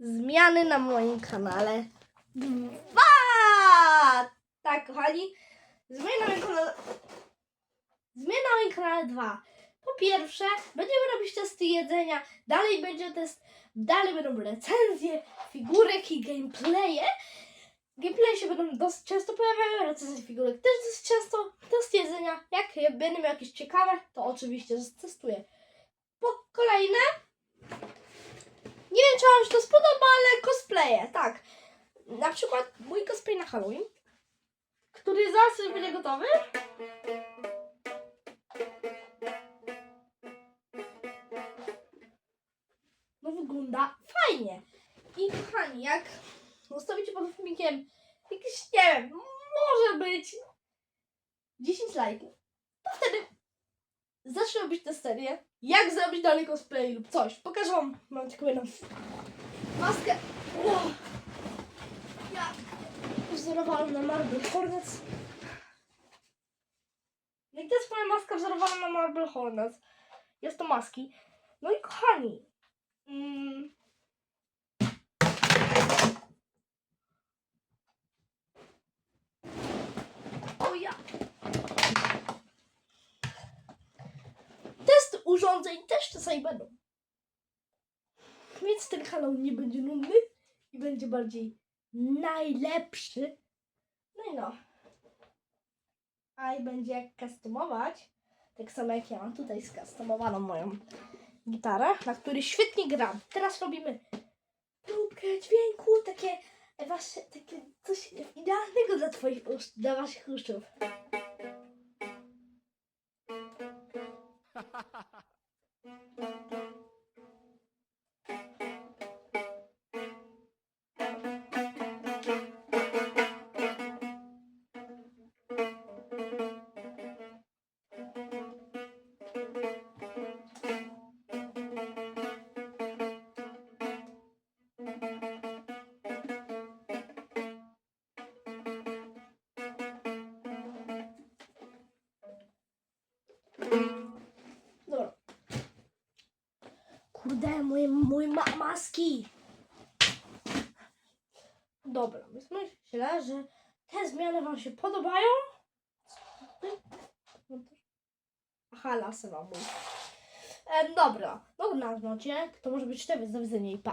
zmiany na moim kanale. Dwa! Tak, kochani. Zmiany na moim kanale. Zmiany na moim kanale dwa. Po pierwsze, będziemy robić testy jedzenia. Dalej będzie test. Dalej będą recenzje, figurek i gameplaye. Gameplaye się będą dosyć często pojawiały, recenzje figurek też dosyć często. Test jedzenia. Jak będę miał jakieś ciekawe, to oczywiście testuję. Po kolejne. Wiem, czy Wam się to spodoba, ale cosplaye, tak. Na przykład mój cosplay na Halloween, który zaraz będzie gotowy. No wygląda fajnie. I kochani, jak zostawicie pod filmikiem jakieś, nie wiem, może być 10 lajków, zacznę robić tę serię. Jak zrobić dalej cosplay lub coś. Pokażę wam, mam tylko jedną maskę. Wow. Ja wzorowałam na Marble Hornets. No i to jest moja maska wzorowana na Marble Hornets. Jest to maski. No i kochani. Mm, o ja. Testy urządzeń też czasami będą. Więc ten kanał nie będzie nudny i będzie bardziej najlepszy. No i no. A i będzie jak customować. Tak samo jak ja mam tutaj skustomowaną moją gitarę, na której świetnie gram. Teraz robimy próbkę dźwięku, takie wasze, takie coś idealnego dla twoich dla waszych uszów. Kurde, moje, moje ma maski. Dobra, więc myślę, że te zmiany Wam się podobają. Aha, lasy mam mój. E, dobra, no na znocie, to może być te do widzenia i pa.